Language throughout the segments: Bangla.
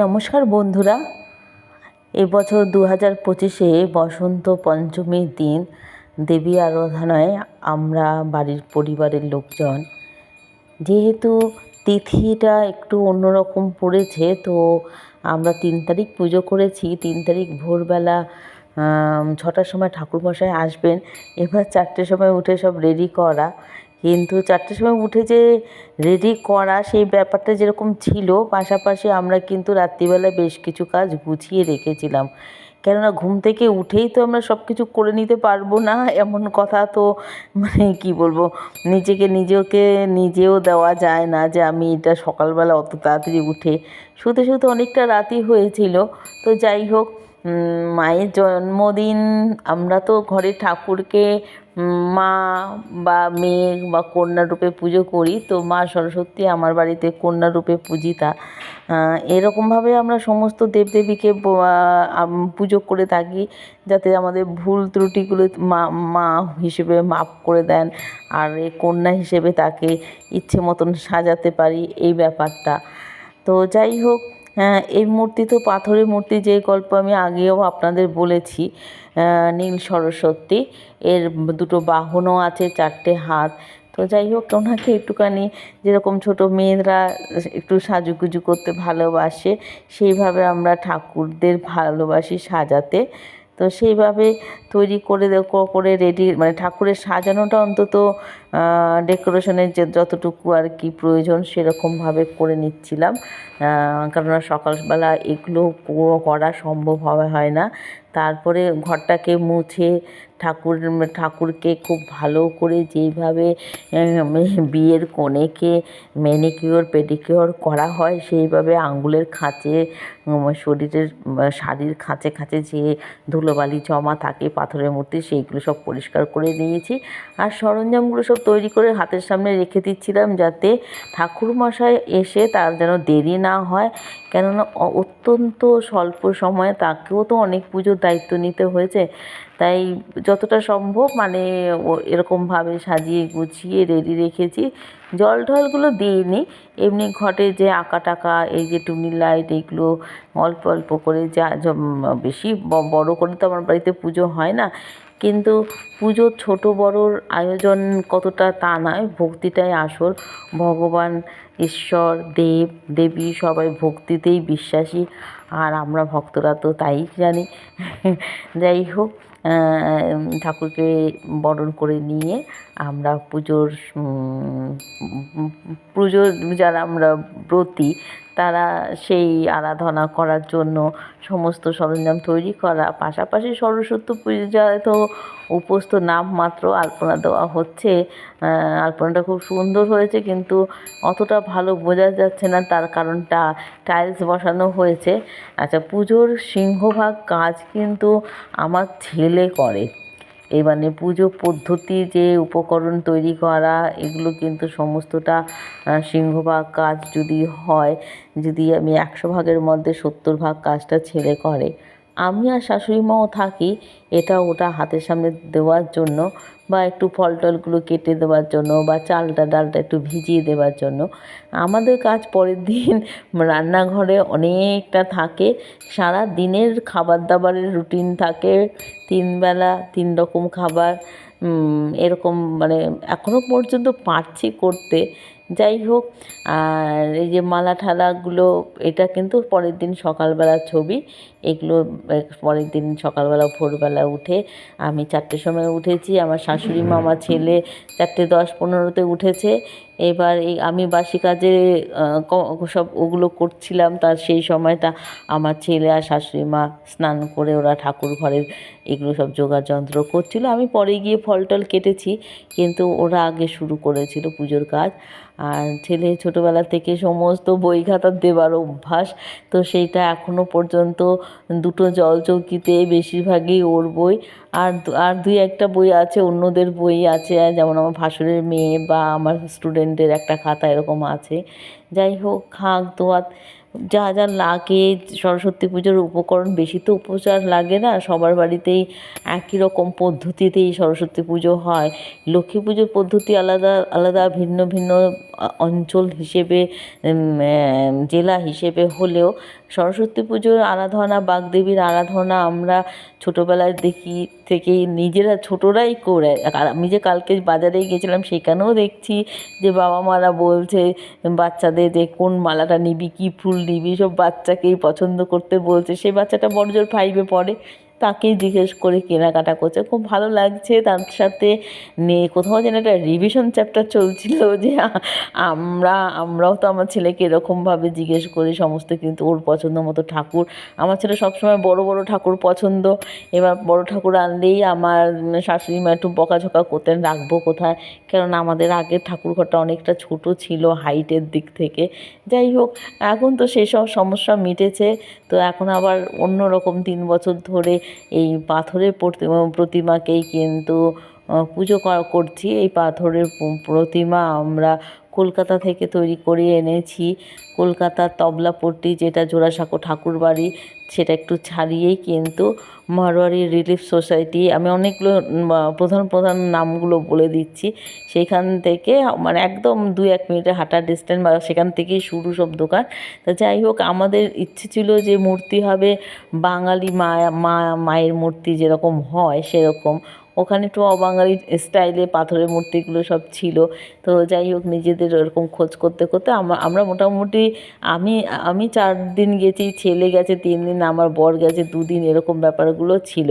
নমস্কার বন্ধুরা। এবছর দু হাজার পঁচিশে বসন্ত পঞ্চমীর দিন দেবী আরাধনায় আমরা বাড়ির পরিবারের লোকজন, যেহেতু তিথিটা একটু অন্যরকম পড়েছে, তো আমরা তিন তারিখ পুজো করেছি। তিন তারিখ ভোরবেলা ছটার সময় ঠাকুরমশাই আসবেন। এবার চারটের সময় উঠে সব রেডি করা। কিন্তু চারটের সময় উঠে যে রেডি করা সেই ব্যাপারটা যেরকম ছিল, পাশাপাশি আমরা কিন্তু রাত্রিবেলা বেশ কিছু কাজ গুছিয়ে রেখেছিলাম। কেননা ঘুম থেকে উঠেই তো আমরা সব কিছু করে নিতে পারব না, এমন কথা তো মানে কি বলব, নিজেকে নিজেকে নিজেও দেওয়া যায় না যে আমি এটা সকালবেলা অত তাড়াতাড়ি উঠে। শুতে শুতে অনেকটা রাতই হয়েছিল, তো যাই হোক মায়ের জন্মদিন, আমরা তো ঘরে ঠাকুরকে মা বা মেয়ে বা কন্যা রূপে পুজো করি, তো মা সরস্বতী আমার বাড়িতে কন্যা রূপে পূজিতা। এরকমভাবে আমরা সমস্ত দেবদেবীকে পুজো করে থাকি, যাতে আমাদের ভুল ত্রুটিগুলো মা মা হিসেবে মাপ করে দেন, আর কন্যা হিসেবে তাকে ইচ্ছে মতন সাজাতে পারি, এই ব্যাপারটা। তো যাই হোক হ্যাঁ এই মূর্তি তো পাথরের মূর্তি যে গল্প আমি আগেও আপনাদের বলেছি নীল সরস্বতী, এর দুটো বাহনও আছে, চারটে হাত। তো যাই হোক, ওনাকে একটুখানি যেরকম ছোট মেয়েরা একটু সাজুগুজু করতে ভালোবাসে, সেইভাবে আমরা ঠাকুরদের ভালোবাসি সাজাতে। তো সেইভাবে তৈরি করে করে রেডি মানে ঠাকুরের সাজানোটা অন্তত ডেকোরেশনের যে যতটুকু আর কি প্রয়োজন সেরকমভাবে করে নিচ্ছিলাম। কেননা সকালবেলা এগুলো করা সম্ভব হবে, হয় না। তারপরে ঘরটাকে মুছে ঠাকুর, ঠাকুরকে খুব ভালো করে যেইভাবে বিয়ের কনেকে ম্যানিকিওর পেডিকিওর করা হয়, সেইভাবে আঙ্গুলের খাঁচে শরীরের, শাড়ির খাঁচে খাঁচে যে ধুলোবালি জমা থাকে, পাথরের মূর্তি, সেইগুলো সব পরিষ্কার করে নিয়েছি। আর সরঞ্জামগুলো সব তৈরি করে হাতের সামনে রেখে দিচ্ছিলাম যাতে ঠাকুরমশাই এসে তার যেন দেরি না হয়। কেননা অত্যন্ত স্বল্প সময়ে তাকেও তো অনেক পুজোর দায়িত্ব নিতে হয়েছে। তাই যতটা সম্ভব মানে এরকমভাবে সাজিয়ে গুছিয়ে রেডি রেখেছি। জল ঢলগুলো দিইনি, এমনি ঘটে যে আঁকা টাকা, এই যে টুনি লাইট এইগুলো অল্প অল্প করে যা বেশি বড় করে তো আমার বাড়িতে পুজো হয় না, কিন্তু পুজো ছোট বড়োর আয়োজন কতটা তা নয়, ভক্তিটাই আসল। ভগবান, ঈশ্বর, দেব, দেবী সবাই ভক্তিতেই বিশ্বাসী, আর আমরা ভক্তরা তো তাই জানি। যাই হোক ঠাকুরকে বরণ করে নিয়ে আমরা পুজোর পুজোর যারা আমরা ব্রতী তারা সেই আরাধনা করার জন্য সমস্ত সরঞ্জাম তৈরি করা। পাশাপাশি সরস্বতী পূজায় তো উপোস তো নামমাত্র আলপনা দেওয়া হচ্ছে আলপনাটা খুব সুন্দর হয়েছে কিন্তু অতটা ভালো বোঝা যাচ্ছে না, তার কারণটা টাইলস বসানো হয়েছে। আচ্ছা পুজোর সিংহভাগ কাজ কিন্তু আমার ছেলে করে। এই মানে পুজো পদ্ধতি যে উপকরণ তৈরি করা, এগুলো কিন্তু সমস্তটা সিংহভাগ কাজ যদি হয়, যদি আমি একশো ভাগের মধ্যে সত্তর ভাগ কাজটা ছেলে করে। আমি আর শাশুড়ি মাও থাকি, এটা ওটা হাতের সামনে দেওয়ার জন্য বা একটু ফল টলগুলো কেটে দেওয়ার জন্য বা চালটা ডালটা একটু ভিজিয়ে দেওয়ার জন্য। আমাদের কাজ পরের দিন রান্নাঘরে অনেকটা থাকে। সারা দিনের খাবার দাবারের রুটিন থাকে। তিনবেলা তিন রকম খাবার এরকম মানে এখনও পর্যন্ত পারছি করতে। যাই হোক, আর এই যে মালা ঠালাগুলো, এটা কিন্তু পরের দিন সকালবেলার ছবি। এগুলো পরের দিন সকালবেলা, ভোরবেলা উঠে আমি চারটের সময় উঠেছি। আমার শাশুড়ি মামা ছেলে চারটে দশ পনেরোতে উঠেছে। এবার এই আমি বাসি কাজে সব ওগুলো করছিলাম, তার সেই সময়টা আমার ছেলে আর শাশুড়ি মা স্নান করে ওরা ঠাকুর ঘরের এগুলো সব জোগাড় যন্ত্র করছিল। আমি পরে গিয়ে ফল টল কেটেছি, কিন্তু ওরা আগে শুরু করেছিল পুজোর কাজ। আর ছেলে ছোটোবেলা থেকে সমস্ত বই খাতা দেবার অভ্যাস, তো সেইটা এখনও পর্যন্ত দুটো জল চৌকিতে বেশিরভাগই ওর বই। আর আর দুই একটা বই আছে, অন্যদের বই আছে, যেমন আমার ভাসুরের মেয়ে বা আমার স্টুডেন্টের একটা খাতা এরকম আছে। যাই হোক, খাক, দোয়াত, যা যা লাগে, সরস্বতী পুজোর উপকরণ বেশি তো উপচার লাগে না, সবার বাড়িতেই একই রকম পদ্ধতিতেই সরস্বতী পুজো হয়। লক্ষ্মী পুজোর পদ্ধতি আলাদা আলাদা, ভিন্ন ভিন্ন অঞ্চল হিসেবে জেলা হিসেবে হলেও সরস্বতী পুজোর আরাধনা, বাগদেবীর আরাধনা আমরা ছোটোবেলায় দেখি, থেকেই নিজেরা ছোটরাই করে আমি যে কালকে বাজারে গেছিলাম সেখানেও দেখছি যে বাবা মারা বলছে, বাচ্চাদের যে কোন মালাটা নিবি, কী ফুল নিবি, সব বাচ্চাকেই পছন্দ করতে বলছে। সে বাচ্চাটা বড় জোর ফাইভে পড়ে। তাকেই জিজ্ঞেস করে কেনাকাটা করছে। খুব ভালো লাগছে তার সাথে কোথাও যেন একটা রিভিশন চ্যাপ্টার চলছিল যে আমরা, আমরাও তো আমার ছেলেকে এরকমভাবে জিজ্ঞেস করি সমস্ত কিন্তু ওর পছন্দ মতো ঠাকুর। আমার ছেলে সবসময় বড় বড় ঠাকুর পছন্দ। এবার বড় ঠাকুর আনলেই আমার শাশুড়ি মা একটু বকাঝকা করতেন, রাখব কোথায়? কেননা আমাদের আগের ঠাকুর ঘরটা অনেকটা ছোট ছিল হাইটের দিক থেকে। যাই হোক, এখন তো সেসব সমস্যা মিটেছে। তো এখন আবার অন্য রকম তিন বছর ধরে এই পাথরের প্রতিমা প্রতিমাকেই কিন্তু পুজো করছি। এই পাথরের প্রতিমা আমরা কলকাতা থেকে তৈরি করে এনেছি। কলকাতার তবলাপট্টি যেটা জোড়াসাঁকো ঠাকুর বাড়ি সেটা একটু ছাড়িয়েই কিন্তু মারোয়ারি রিলিফ সোসাইটি, আমি অনেকগুলো প্রধান প্রধান নামগুলো বলে দিচ্ছি। সেখান থেকে মানে একদম দু এক মিনিটের হাঁটার ডিস্টেন্স বা সেখান থেকেই শুরু সব দোকান। তা যাই হোক, আমাদের ইচ্ছে ছিল যে মূর্তি হবে বাঙালি মা, মায়ের মূর্তি যেরকম হয় সেরকম। ওখানে একটু অবাঙালি স্টাইলে পাথরের মূর্তিগুলো সব ছিল। তো যাই হোক, নিজেদের ওরকম খোঁজ করতে করতে আমরা আমরা মোটামুটি আমি আমি চার দিন গেছি, ছেলে গেছে, তিন দিন, আমার বর গেছে, দুদিন এরকম ব্যাপারগুলো ছিল।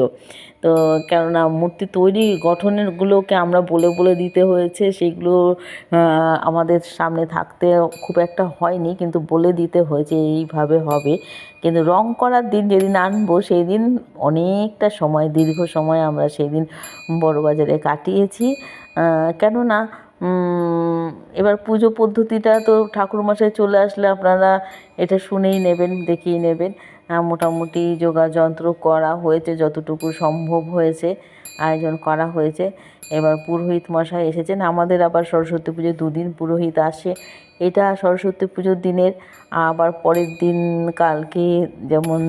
তো কেননা মূর্তি তৈরি গঠনেরগুলোকে আমরা বলে বলে দিতে হয়েছে, সেগুলো আমাদের সামনে থাকতে খুব একটা হয়নি, কিন্তু বলে দিতে হয়েছে এইভাবে হবে। কিন্তু রং করার দিন যেদিন আনব সেই দিন অনেকটা সময়, দীর্ঘ সময় আমরা সেই দিন বড়বাজারে কাটিয়েছি। কেননা এবার পুজো পদ্ধতিটা তো ঠাকুরমশাই চলে আসলে আপনারা এটা শুনেই নেবেন, দেখেই নেবেন। মোটামুটি যোগাযন্ত্র করা হয়েছে, যতটুকু সম্ভব হয়েছে, আয়োজন করা হয়েছে। এবার পুরোহিত মশাই এসেছেন, আমাদের আবার সরস্বতী পুজো দুদিন পুরোহিত আসে। এটা সরস্বতী পুজোর দিনের, আবার পরের দিন কালকে যেমন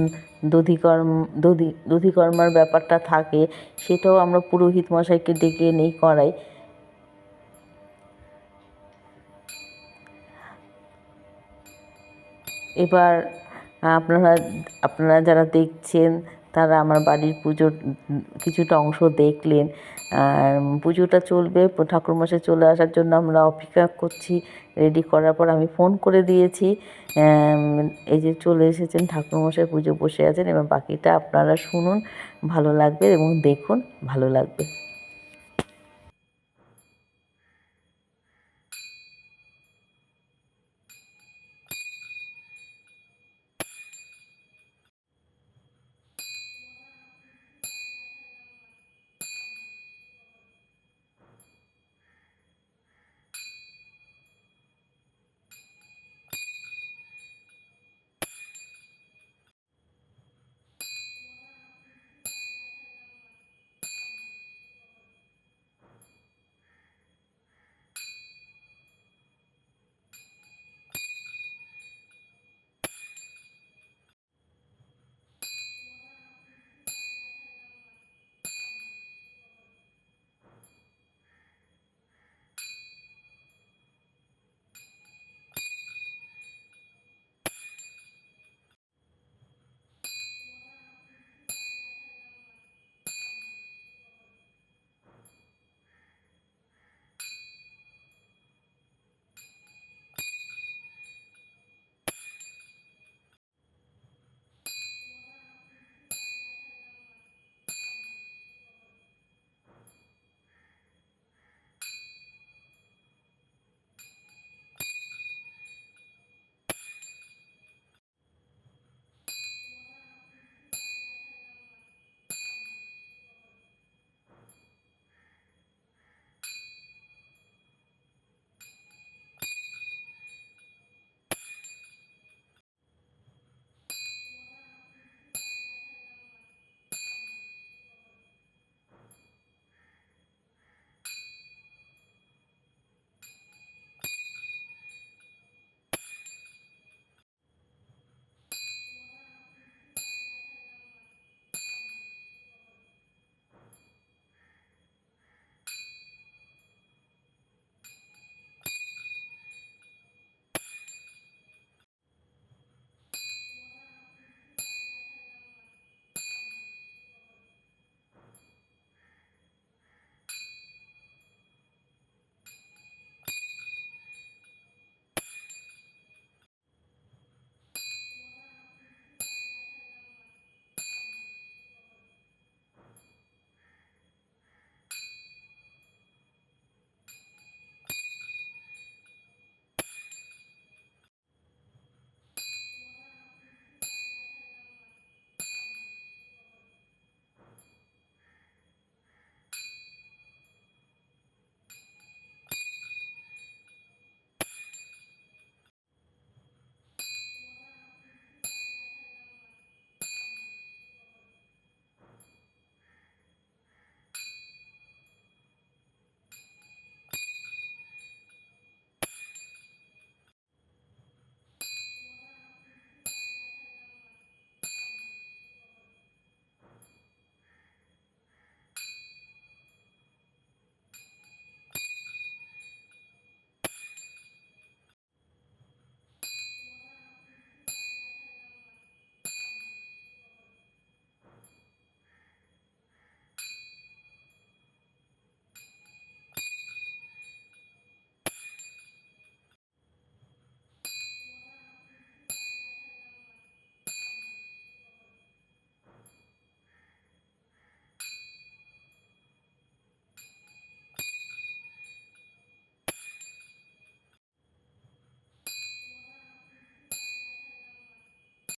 দধিকর্ম, দধি, দধিকর্মার ব্যাপারটা থাকে, সেটাও আমরা পুরোহিত মশাইকে ডেকে নেই করাই। এবার, আপনারা আপনারা যারা দেখছেন, তারা আমার বাড়ির পুজোর কিছুটা অংশ দেখলেন। আর পুজোটা চলবে ঠাকুরমশাই চলে আসার জন্য আমরা অপেক্ষা করছি। রেডি করার পর আমি ফোন করে দিয়েছি। এই যে চলে এসেছেন ঠাকুরমশাই পুজো বসে আছেন এবং বাকিটা আপনারা শুনুন, ভালো লাগবে এবং দেখুন, ভালো লাগবে।